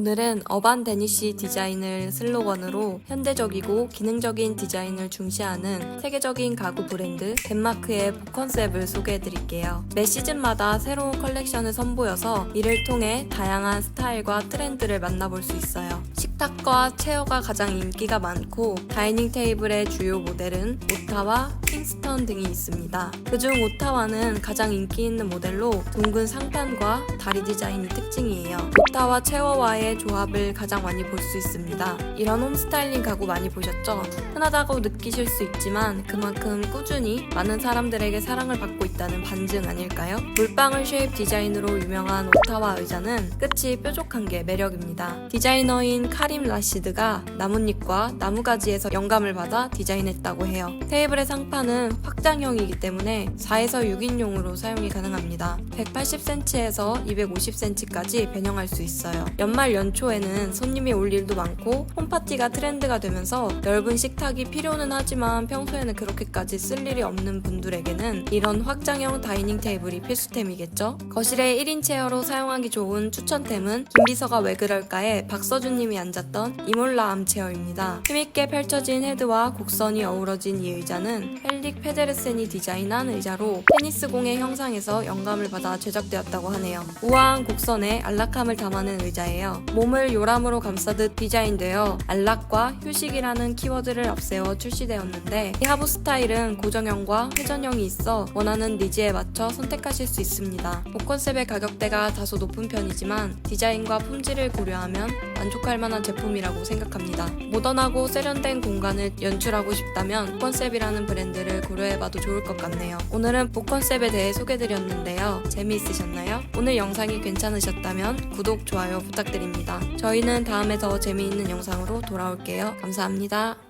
오늘은 어반 데니시 디자인을 슬로건으로 현대적이고 기능적인 디자인을 중시하는 세계적인 가구 브랜드 덴마크의 복 컨셉을 소개해드릴게요. 매 시즌마다 새로운 컬렉션을 선보여서 이를 통해 다양한 스타일과 트렌드를 만나볼 수 있어요. 식탁과 체어가 가장 인기가 많고 다이닝 테이블의 주요 모델은 오타와 킹스턴 등이 있습니다. 그중 오타와는 가장 인기 있는 모델로 둥근 상판과 다리 디자인이 특징이에요. 오타와 체어와의 조합을 가장 많이 볼 수 있습니다. 이런 홈스타일링 가구 많이 보셨죠? 흔하다고 느끼실 수 있지만 그만큼 꾸준히 많은 사람들에게 사랑을 받고 있다는 반증 아닐까요? 물방울 쉐입 디자인으로 유명한 오타와 의자는 끝이 뾰족한 게 매력입니다. 디자이너인 카림 라시드가 나뭇잎과 나무가지에서 영감을 받아 디자인했다고 해요. 테이블의 상판은 확장형이기 때문에 4에서 6인용으로 사용이 가능합니다. 180cm에서 250cm까지 변형할 수 있어요. 연말 연초에는 손님이 올 일도 많고 홈파티가 트렌드가 되면서 넓은 식탁이 필요는 하지만 평소에는 그렇게까지 쓸 일이 없는 분들에게는 이런 확장형 다이닝 테이블이 필수템이겠죠? 거실에 1인 체어로 사용하기 좋은 추천템은 김비서가 왜 그럴까에 박서준님이 앉 았던 이몰라 암체어입니다. 힘있게 펼쳐진 헤드와 곡선이 어우러진 이 의자는 헬릭 페데르센이 디자인한 의자로 테니스공의 형상에서 영감을 받아 제작되었다고 하네요. 우아한 곡선에 안락함을 담아낸 의자예요. 몸을 요람으로 감싸듯 디자인되어 안락과 휴식이라는 키워드를 앞세워 출시되었는데 이 하부 스타일은 고정형과 회전형이 있어 원하는 니즈에 맞춰 선택하실 수 있습니다. 복 컨셉의 가격대가 다소 높은 편이지만 디자인과 품질을 고려하면 만족할 만한 제품이라고 생각합니다. 모던하고 세련된 공간을 연출하고 싶다면 복 컨셉이라는 브랜드를 고려해봐도 좋을 것 같네요. 오늘은 복 컨셉에 대해 소개드렸는데요. 재미있으셨나요? 오늘 영상이 괜찮으셨다면 구독, 좋아요 부탁드립니다. 저희는 다음에 더 재미있는 영상으로 돌아올게요. 감사합니다.